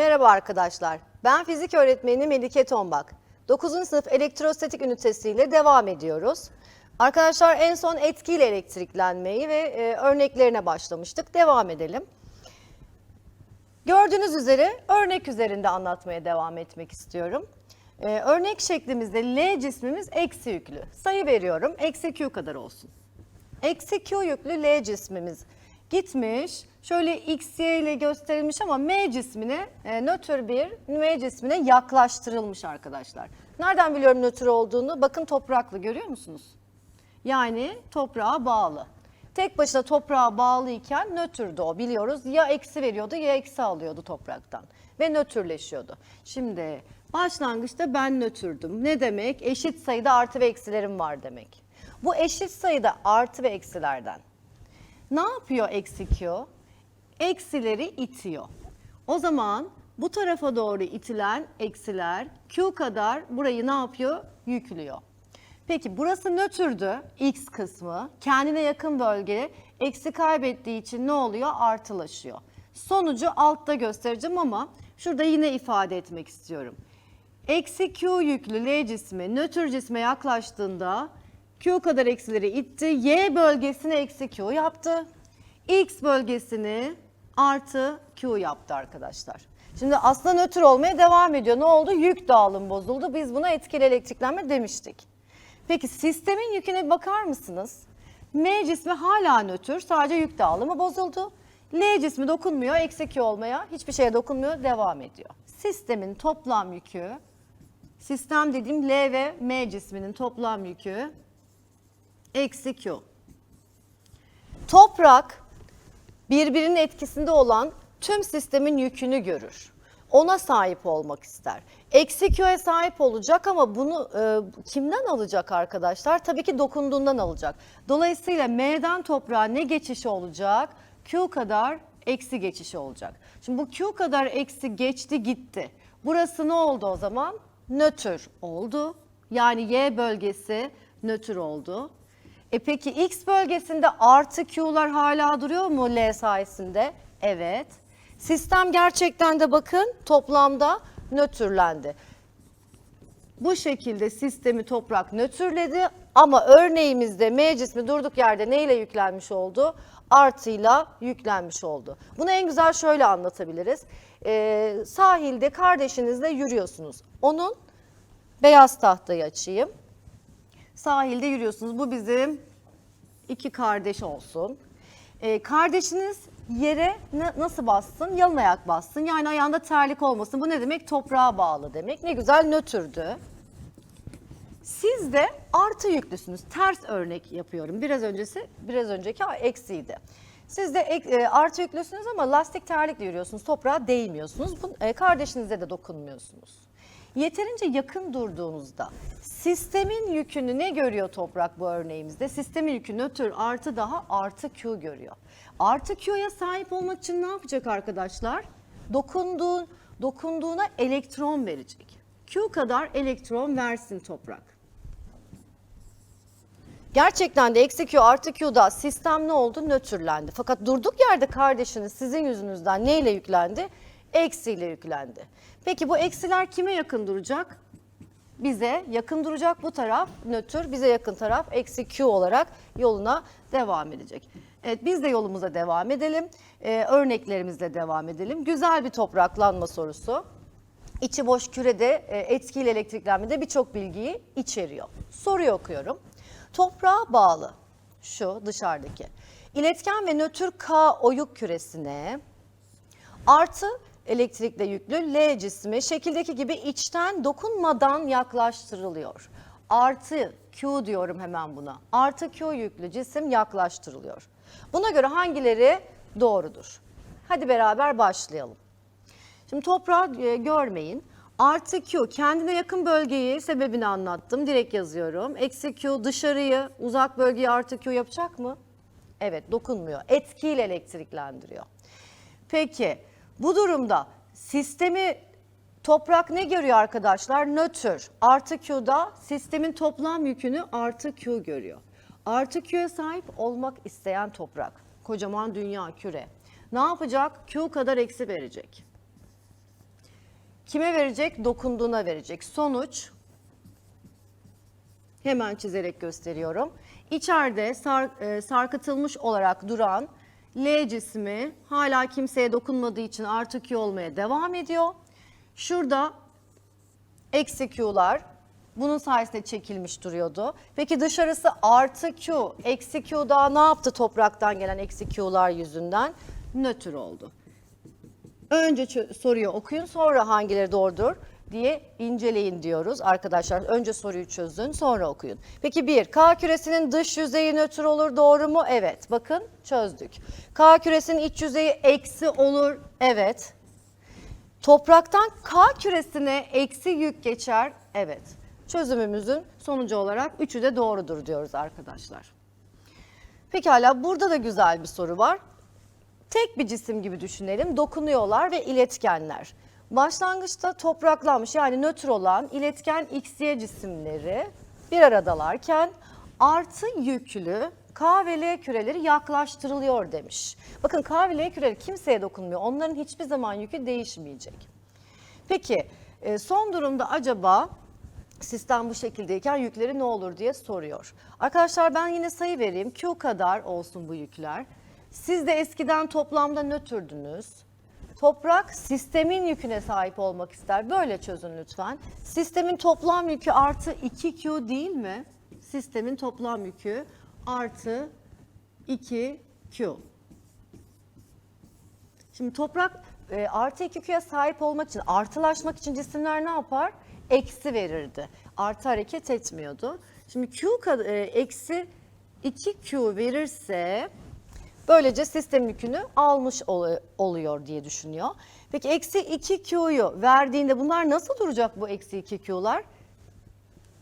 Merhaba arkadaşlar. Ben fizik öğretmeni Melike Tombak. 9. sınıf elektrostatik ünitesiyle devam ediyoruz. Arkadaşlar en son etkiyle elektriklenmeyi ve e, örneklerine başlamıştık. Devam edelim. Gördüğünüz üzere örnek üzerinde anlatmaya devam etmek istiyorum. Ee, örnek şeklimizde L cismimiz eksi yüklü. Sayı veriyorum. Eksi Q kadar olsun. Eksi Q yüklü L cismimiz gitmiş. Şöyle X, Y ile gösterilmiş ama M cismine, e, nötr bir M cismine yaklaştırılmış arkadaşlar. Nereden biliyorum nötr olduğunu? Bakın topraklı görüyor musunuz? Yani toprağa bağlı. Tek başına toprağa bağlı iken nötrdü o biliyoruz. Ya eksi veriyordu ya eksi alıyordu topraktan ve nötrleşiyordu. Şimdi başlangıçta ben nötrdüm. Ne demek? Eşit sayıda artı ve eksilerim var demek. Bu eşit sayıda artı ve eksilerden ne yapıyor eksi Q? Eksileri itiyor. O zaman bu tarafa doğru itilen eksiler Q kadar burayı ne yapıyor? Yüklüyor. Peki burası nötrdü x kısmı. Kendine yakın bölge eksi kaybettiği için ne oluyor? Artılaşıyor. Sonucu altta göstereceğim ama şurada yine ifade etmek istiyorum. Eksi Q yüklü L cismi nötr cisme yaklaştığında Q kadar eksileri itti. Y bölgesini eksi Q yaptı. X bölgesini artı Q yaptı arkadaşlar. Şimdi aslında nötr olmaya devam ediyor. Ne oldu? Yük dağılım bozuldu. Biz buna etkili elektriklenme demiştik. Peki sistemin yüküne bakar mısınız? M cismi hala nötr, sadece yük dağılımı bozuldu. L cismi dokunmuyor, eksi Q olmaya, hiçbir şeye dokunmuyor, devam ediyor. Sistemin toplam yükü, sistem dediğim L ve M cisminin toplam yükü eksi Q. Toprak birbirinin etkisinde olan tüm sistemin yükünü görür. Ona sahip olmak ister. Eksi Q'ye sahip olacak ama bunu e, kimden alacak arkadaşlar? Tabii ki dokunduğundan alacak. Dolayısıyla M'den toprağa ne geçişi olacak? Q kadar eksi geçişi olacak. Şimdi bu Q kadar eksi geçti gitti. Burası ne oldu o zaman? Nötr oldu. Yani Y bölgesi nötr oldu. E peki X bölgesinde artı Q'lar hala duruyor mu L sayesinde? Evet. Sistem gerçekten de bakın toplamda nötrlendi. Bu şekilde sistemi toprak nötrledi ama örneğimizde M cismi durduk yerde neyle yüklenmiş oldu? Artıyla yüklenmiş oldu. Bunu en güzel şöyle anlatabiliriz. Ee, sahilde kardeşinizle yürüyorsunuz. Onun beyaz tahtayı açayım. Sahilde yürüyorsunuz. Bu bizim iki kardeş olsun. Ee, kardeşiniz yere na- nasıl bassın? Yalın ayak bassın. Yani ayağında terlik olmasın. Bu ne demek? Toprağa bağlı demek. Ne güzel nötrdü. Siz de artı yüklüsünüz. Ters örnek yapıyorum. Biraz öncesi, biraz önceki eksiydi. Siz de ek- e, artı yüklüsünüz ama lastik terlikle yürüyorsunuz. Toprağa değmiyorsunuz. Bu, e, kardeşinize de dokunmuyorsunuz. Yeterince yakın durduğunuzda sistemin yükünü ne görüyor toprak bu örneğimizde? Sistemin yükü nötr artı daha artı Q görüyor. Artı Q'ya sahip olmak için ne yapacak arkadaşlar? Dokunduğun, dokunduğuna elektron verecek. Q kadar elektron versin toprak. Gerçekten de eksi Q artı Q'da sistem ne oldu? Nötrlendi. Fakat durduk yerde kardeşiniz sizin yüzünüzden neyle yüklendi? Eksiyle yüklendi. Peki bu eksiler kime yakın duracak? Bize yakın duracak bu taraf nötr, bize yakın taraf eksi Q olarak yoluna devam edecek. Evet biz de yolumuza devam edelim. Ee, örneklerimizle devam edelim. Güzel bir topraklanma sorusu. İçi boş kürede e, etkili elektriklenmede birçok bilgiyi içeriyor. Soruyu okuyorum. Toprağa bağlı şu dışarıdaki iletken ve nötr K oyuk küresine artı elektrikle yüklü L cismi şekildeki gibi içten dokunmadan yaklaştırılıyor. Artı Q diyorum hemen buna. Artı Q yüklü cisim yaklaştırılıyor. Buna göre hangileri doğrudur? Hadi beraber başlayalım. Şimdi toprağı e, görmeyin. Artı Q kendine yakın bölgeyi sebebini anlattım. Direkt yazıyorum. Eksi Q dışarıyı uzak bölgeyi artı Q yapacak mı? Evet dokunmuyor. Etkiyle elektriklendiriyor. Peki bu durumda sistemi toprak ne görüyor arkadaşlar? Nötr. Artı Q'da sistemin toplam yükünü artı Q görüyor. Artı Q'ya sahip olmak isteyen toprak. Kocaman dünya küre. Ne yapacak? Q kadar eksi verecek. Kime verecek? Dokunduğuna verecek. Sonuç hemen çizerek gösteriyorum. İçeride sar- e, sarkıtılmış olarak duran L cismi hala kimseye dokunmadığı için artı Q olmaya devam ediyor. Şurada eksi Q'lar bunun sayesinde çekilmiş duruyordu. Peki dışarısı artı Q, eksi Q daha ne yaptı topraktan gelen eksi Q'lar yüzünden? Nötr oldu. Önce soruyu okuyun sonra hangileri doğrudur diye inceleyin diyoruz arkadaşlar. Önce soruyu çözün sonra okuyun. Peki bir, K küresinin dış yüzeyi nötr olur doğru mu? Evet. Bakın çözdük. K küresinin iç yüzeyi eksi olur. Evet. Topraktan K küresine eksi yük geçer. Evet. Çözümümüzün sonucu olarak üçü de doğrudur diyoruz arkadaşlar. Pekala burada da güzel bir soru var. Tek bir cisim gibi düşünelim. Dokunuyorlar ve iletkenler. Başlangıçta topraklanmış yani nötr olan iletken XY cisimleri bir aradalarken artı yüklü K ve L küreleri yaklaştırılıyor demiş. Bakın K ve L küreleri kimseye dokunmuyor. Onların hiçbir zaman yükü değişmeyecek. Peki e, son durumda acaba sistem bu şekildeyken yükleri ne olur diye soruyor. Arkadaşlar ben yine sayı vereyim. Q kadar olsun bu yükler. Siz de eskiden toplamda nötrdünüz. Toprak sistemin yüküne sahip olmak ister. Böyle çözün lütfen. Sistemin toplam yükü artı 2Q değil mi? Sistemin toplam yükü artı 2Q. Şimdi toprak e, artı 2Q'ya sahip olmak için, artılaşmak için cisimler ne yapar? Eksi verirdi. Artı hareket etmiyordu. Şimdi Q e, eksi 2Q verirse böylece sistem yükünü almış ol- oluyor diye düşünüyor. Peki eksi 2Q'yu verdiğinde bunlar nasıl duracak bu eksi 2Q'lar?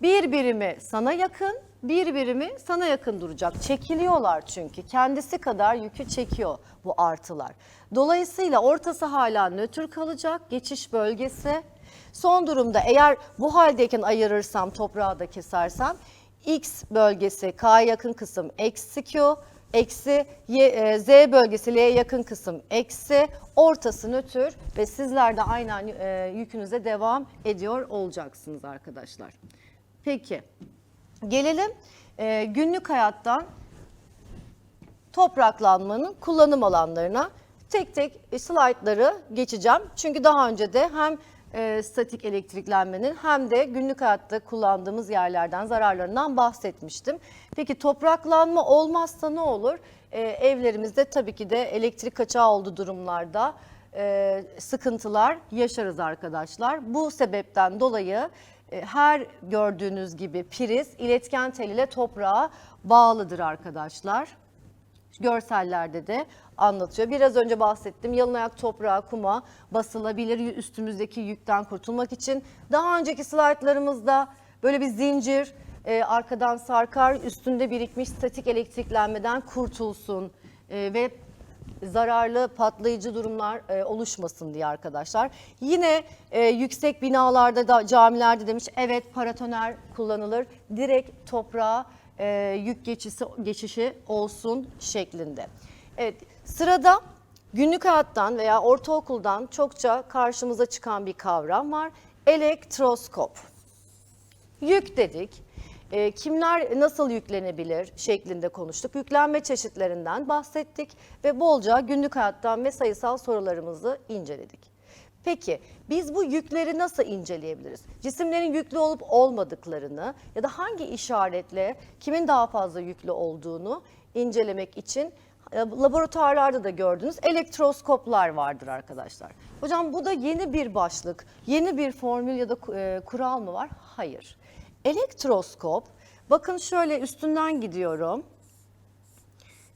Bir birimi sana yakın, bir birimi sana yakın duracak. Çekiliyorlar çünkü. Kendisi kadar yükü çekiyor bu artılar. Dolayısıyla ortası hala nötr kalacak. Geçiş bölgesi. Son durumda eğer bu haldeyken ayırırsam, toprağı da kesersem X bölgesi K'ya yakın kısım eksi Q, eksi Y, e, Z bölgesi L'ye yakın kısım eksi, ortası nötr ve sizler de aynen e, yükünüze devam ediyor olacaksınız arkadaşlar. Peki gelelim e, günlük hayattan topraklanmanın kullanım alanlarına. Tek tek slaytları geçeceğim. Çünkü daha önce de hem e, statik elektriklenmenin hem de günlük hayatta kullandığımız yerlerden, zararlarından bahsetmiştim. Peki topraklanma olmazsa ne olur? E, evlerimizde tabii ki de elektrik kaçağı olduğu durumlarda e, sıkıntılar yaşarız arkadaşlar. Bu sebepten dolayı e, her gördüğünüz gibi priz iletken tel ile toprağa bağlıdır arkadaşlar görsellerde de anlatıyor. Biraz önce bahsettim. Yalın ayak toprağa, kuma basılabilir üstümüzdeki yükten kurtulmak için. Daha önceki slaytlarımızda böyle bir zincir e, arkadan sarkar, üstünde birikmiş statik elektriklenmeden kurtulsun e, ve zararlı patlayıcı durumlar e, oluşmasın diye arkadaşlar. Yine e, yüksek binalarda da camilerde demiş evet paratoner kullanılır. Direkt toprağa e, yük geçişi, geçişi olsun şeklinde. Evet sırada günlük hayattan veya ortaokuldan çokça karşımıza çıkan bir kavram var. Elektroskop. Yük dedik. E, kimler nasıl yüklenebilir şeklinde konuştuk. Yüklenme çeşitlerinden bahsettik ve bolca günlük hayattan ve sayısal sorularımızı inceledik. Peki biz bu yükleri nasıl inceleyebiliriz? Cisimlerin yüklü olup olmadıklarını ya da hangi işaretle kimin daha fazla yüklü olduğunu incelemek için laboratuvarlarda da gördüğünüz elektroskoplar vardır arkadaşlar. Hocam bu da yeni bir başlık, yeni bir formül ya da e, kural mı var? Hayır. Elektroskop, bakın şöyle üstünden gidiyorum.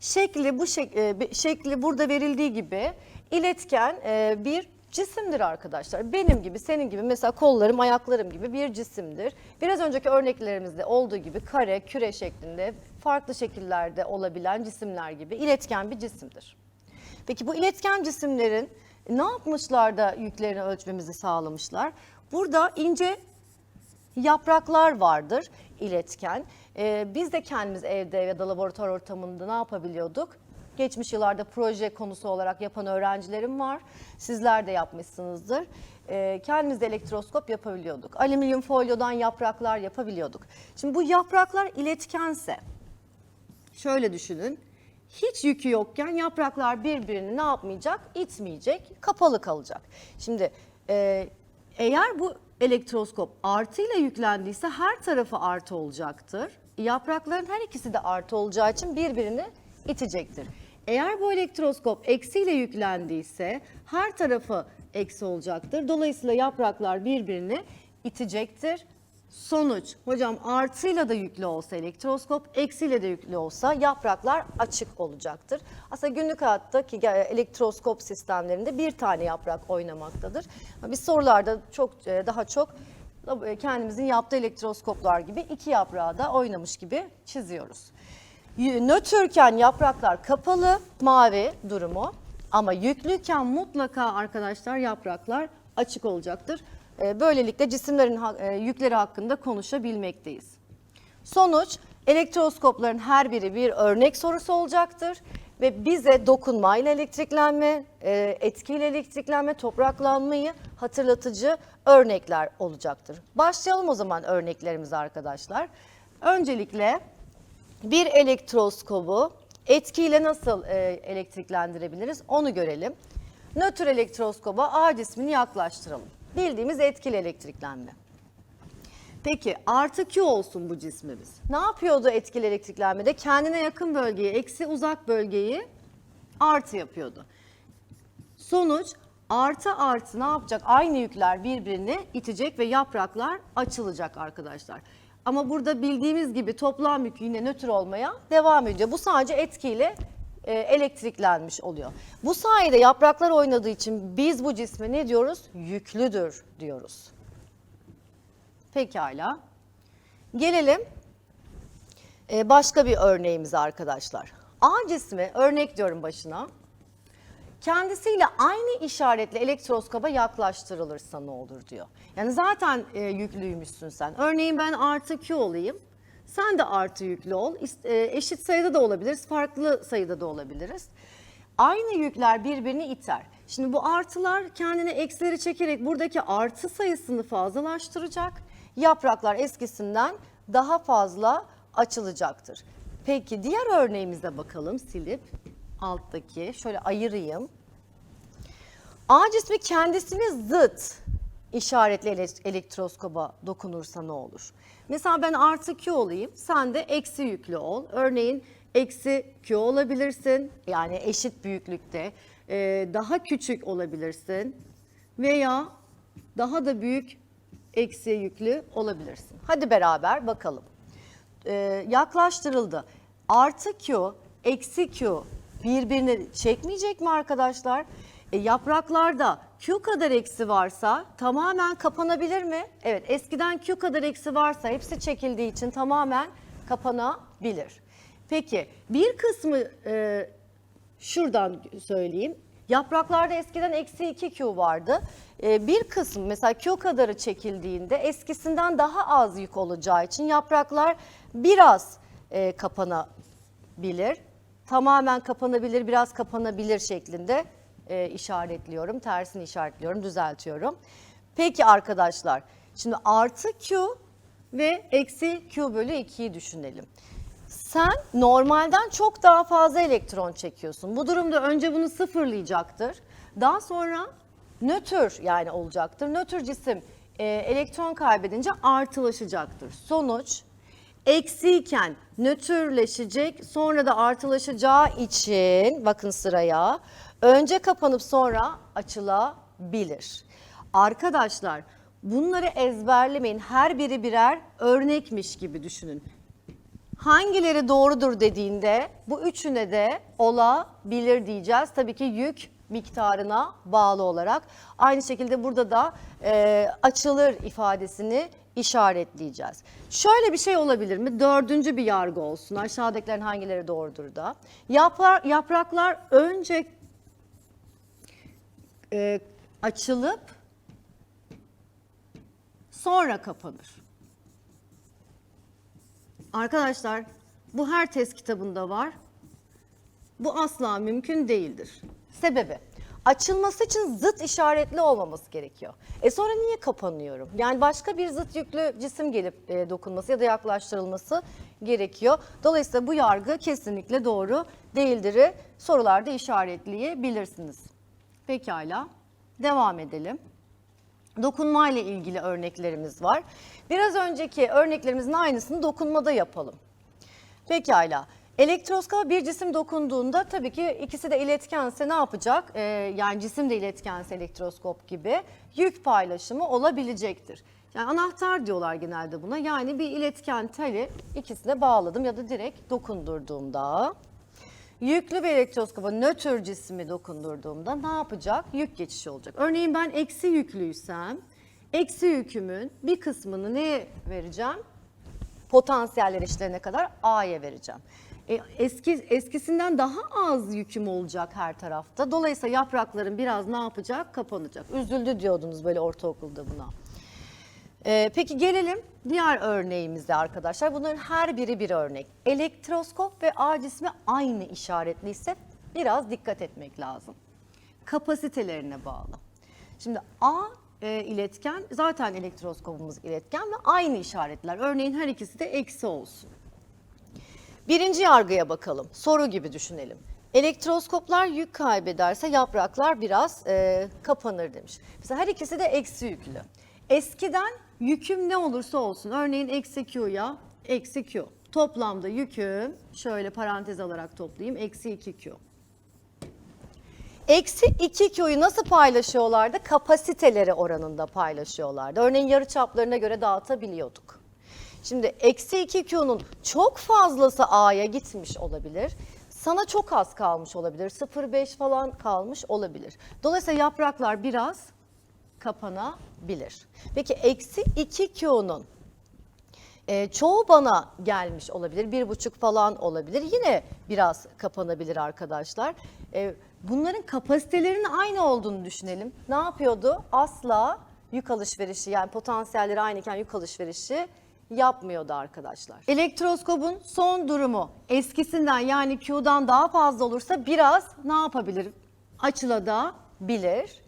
Şekli bu şek- e, şekli burada verildiği gibi iletken e, bir cisimdir arkadaşlar. Benim gibi, senin gibi mesela kollarım, ayaklarım gibi bir cisimdir. Biraz önceki örneklerimizde olduğu gibi kare, küre şeklinde farklı şekillerde olabilen cisimler gibi iletken bir cisimdir. Peki bu iletken cisimlerin ne yapmışlar da yüklerini ölçmemizi sağlamışlar? Burada ince yapraklar vardır iletken. Ee, biz de kendimiz evde ya da laboratuvar ortamında ne yapabiliyorduk? Geçmiş yıllarda proje konusu olarak yapan öğrencilerim var. Sizler de yapmışsınızdır. Ee, kendimiz de elektroskop yapabiliyorduk. Alüminyum folyodan yapraklar yapabiliyorduk. Şimdi bu yapraklar iletkense, şöyle düşünün. Hiç yükü yokken yapraklar birbirini ne yapmayacak? İtmeyecek, kapalı kalacak. Şimdi e, eğer bu elektroskop artıyla yüklendiyse her tarafı artı olacaktır. Yaprakların her ikisi de artı olacağı için birbirini itecektir. Eğer bu elektroskop eksiyle yüklendiyse her tarafı eksi olacaktır. Dolayısıyla yapraklar birbirini itecektir. Sonuç hocam artıyla da yüklü olsa elektroskop, eksiyle de yüklü olsa yapraklar açık olacaktır. Aslında günlük hayattaki elektroskop sistemlerinde bir tane yaprak oynamaktadır. Biz sorularda çok e, daha çok e, kendimizin yaptığı elektroskoplar gibi iki yaprağı da oynamış gibi çiziyoruz. Nötrken yapraklar kapalı, mavi durumu ama yüklüyken mutlaka arkadaşlar yapraklar açık olacaktır. E, Böylelikle cisimlerin e, yükleri hakkında konuşabilmekteyiz. Sonuç elektroskopların her biri bir örnek sorusu olacaktır ve bize dokunmayla elektriklenme, e, etkiyle elektriklenme, topraklanmayı hatırlatıcı örnekler olacaktır. Başlayalım o zaman örneklerimize arkadaşlar. Öncelikle bir elektroskobu etkiyle nasıl elektriklendirebiliriz onu görelim. Nötr elektroskoba A cismini yaklaştıralım. Bildiğimiz etkili elektriklenme. Peki artı Q olsun bu cismimiz. Ne yapıyordu etkili elektriklenmede? Kendine yakın bölgeyi eksi uzak bölgeyi artı yapıyordu. Sonuç artı artı ne yapacak? Aynı yükler birbirini itecek ve yapraklar açılacak arkadaşlar. Ama burada bildiğimiz gibi toplam yük yine nötr olmaya devam ediyor. Bu sadece etkiyle e, elektriklenmiş oluyor. Bu sayede yapraklar oynadığı için biz bu cisme ne diyoruz? Yüklüdür diyoruz. Pekala. Gelelim e, başka bir örneğimize arkadaşlar. A cismi örnek diyorum başına. Kendisiyle aynı işaretle elektroskoba yaklaştırılırsa ne olur diyor. Yani zaten e, yüklüymüşsün sen. Örneğin ben artı Q olayım. Sen de artı yüklü ol. E, eşit sayıda da olabiliriz, farklı sayıda da olabiliriz. Aynı yükler birbirini iter. Şimdi bu artılar kendine eksileri çekerek buradaki artı sayısını fazlalaştıracak. Yapraklar eskisinden daha fazla açılacaktır. Peki diğer örneğimize bakalım silip alttaki şöyle ayırayım. A cismi kendisine zıt işaretli ele- elektroskoba dokunursa ne olur? Mesela ben artı Q olayım, sen de eksi yüklü ol. Örneğin eksi Q olabilirsin, yani eşit büyüklükte. Ee, daha küçük olabilirsin veya daha da büyük eksi yüklü olabilirsin. Hadi beraber bakalım e, yaklaştırıldı. Artı Q, eksi Q birbirini çekmeyecek mi arkadaşlar? E, yapraklarda Q kadar eksi varsa tamamen kapanabilir mi? Evet eskiden Q kadar eksi varsa hepsi çekildiği için tamamen kapanabilir. Peki bir kısmı e, şuradan söyleyeyim. Yapraklarda eskiden eksi 2 Q vardı. Ee, bir kısım mesela Q kadarı çekildiğinde eskisinden daha az yük olacağı için yapraklar biraz e, kapanabilir. Tamamen kapanabilir, biraz kapanabilir şeklinde e, işaretliyorum. Tersini işaretliyorum, düzeltiyorum. Peki arkadaşlar, şimdi artı Q ve eksi Q bölü 2'yi düşünelim. Sen normalden çok daha fazla elektron çekiyorsun. Bu durumda önce bunu sıfırlayacaktır. Daha sonra nötr yani olacaktır. Nötr cisim e, elektron kaybedince artılaşacaktır. Sonuç eksiyken nötrleşecek sonra da artılaşacağı için bakın sıraya önce kapanıp sonra açılabilir. Arkadaşlar bunları ezberlemeyin. Her biri birer örnekmiş gibi düşünün hangileri doğrudur dediğinde bu üçüne de olabilir diyeceğiz. Tabii ki yük miktarına bağlı olarak. Aynı şekilde burada da e, açılır ifadesini işaretleyeceğiz. Şöyle bir şey olabilir mi? Dördüncü bir yargı olsun. Aşağıdakilerin hangileri doğrudur da. Yaprak, yapraklar önce e, açılıp sonra kapanır. Arkadaşlar bu her test kitabında var. Bu asla mümkün değildir. Sebebi açılması için zıt işaretli olmaması gerekiyor. E sonra niye kapanıyorum? Yani başka bir zıt yüklü cisim gelip e, dokunması ya da yaklaştırılması gerekiyor. Dolayısıyla bu yargı kesinlikle doğru değildir'i sorularda işaretleyebilirsiniz. Pekala devam edelim. Dokunma ile ilgili örneklerimiz var. Biraz önceki örneklerimizin aynısını dokunmada yapalım. Pekala. Elektroskopa bir cisim dokunduğunda tabii ki ikisi de iletkense ne yapacak? Ee, yani cisim de iletkense elektroskop gibi yük paylaşımı olabilecektir. Yani anahtar diyorlar genelde buna. Yani bir iletken teli ikisine bağladım ya da direkt dokundurduğumda yüklü bir elektroskopa nötr cismi dokundurduğumda ne yapacak? Yük geçişi olacak. Örneğin ben eksi yüklüysem eksi yükümün bir kısmını neye vereceğim? potansiyel erişlerine kadar A'ya vereceğim. E, eski eskisinden daha az yüküm olacak her tarafta. Dolayısıyla yaprakların biraz ne yapacak? Kapanacak. Üzüldü diyordunuz böyle ortaokulda buna. E, peki gelelim diğer örneğimize arkadaşlar. Bunların her biri bir örnek. Elektroskop ve A cismi aynı işaretliyse biraz dikkat etmek lazım. Kapasitelerine bağlı. Şimdi A e, iletken zaten elektroskopumuz iletken ve aynı işaretler. Örneğin her ikisi de eksi olsun. Birinci yargıya bakalım. Soru gibi düşünelim. Elektroskoplar yük kaybederse yapraklar biraz e, kapanır demiş. Mesela her ikisi de eksi yüklü. Eskiden yüküm ne olursa olsun örneğin eksi Q'ya eksi Q. Toplamda yüküm şöyle parantez alarak toplayayım eksi 2Q. Eksi 2Q'yu nasıl paylaşıyorlardı? Kapasiteleri oranında paylaşıyorlardı. Örneğin yarı çaplarına göre dağıtabiliyorduk. Şimdi eksi 2Q'nun çok fazlası A'ya gitmiş olabilir. Sana çok az kalmış olabilir. 0,5 falan kalmış olabilir. Dolayısıyla yapraklar biraz kapanabilir. Peki eksi 2Q'nun e, çoğu bana gelmiş olabilir. Bir buçuk falan olabilir. Yine biraz kapanabilir arkadaşlar. E, bunların kapasitelerinin aynı olduğunu düşünelim. Ne yapıyordu? Asla yük alışverişi yani potansiyelleri aynıyken yük alışverişi yapmıyordu arkadaşlar. Elektroskopun son durumu eskisinden yani Q'dan daha fazla olursa biraz ne yapabilir? Açılabilir.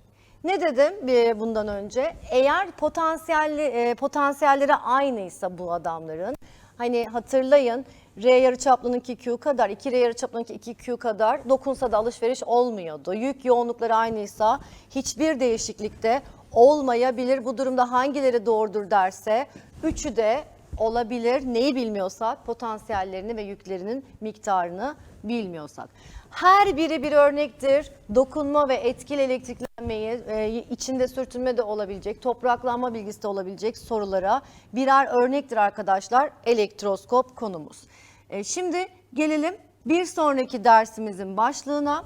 Ne dedim bundan önce? Eğer potansiyelli e, potansiyelleri aynıysa bu adamların hani hatırlayın R yarıçaplının 2Q kadar, 2 R yarıçaplının 2Q kadar dokunsa da alışveriş olmuyordu. Yük yoğunlukları aynıysa hiçbir değişiklikte olmayabilir. Bu durumda hangileri doğrudur derse üçü de olabilir. Neyi bilmiyorsak potansiyellerini ve yüklerinin miktarını bilmiyorsak. Her biri bir örnektir. Dokunma ve etkili elektriklenmeyi e, içinde sürtünme de olabilecek, topraklanma bilgisi de olabilecek sorulara birer örnektir arkadaşlar elektroskop konumuz. E, şimdi gelelim bir sonraki dersimizin başlığına.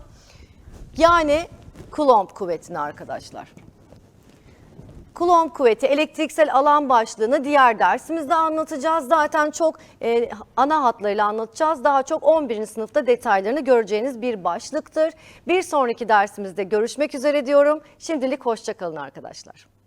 Yani Coulomb kuvvetine arkadaşlar. Coulomb kuvveti elektriksel alan başlığını diğer dersimizde anlatacağız. Zaten çok e, ana hatlarıyla anlatacağız. Daha çok 11. sınıfta detaylarını göreceğiniz bir başlıktır. Bir sonraki dersimizde görüşmek üzere diyorum. Şimdilik hoşçakalın arkadaşlar.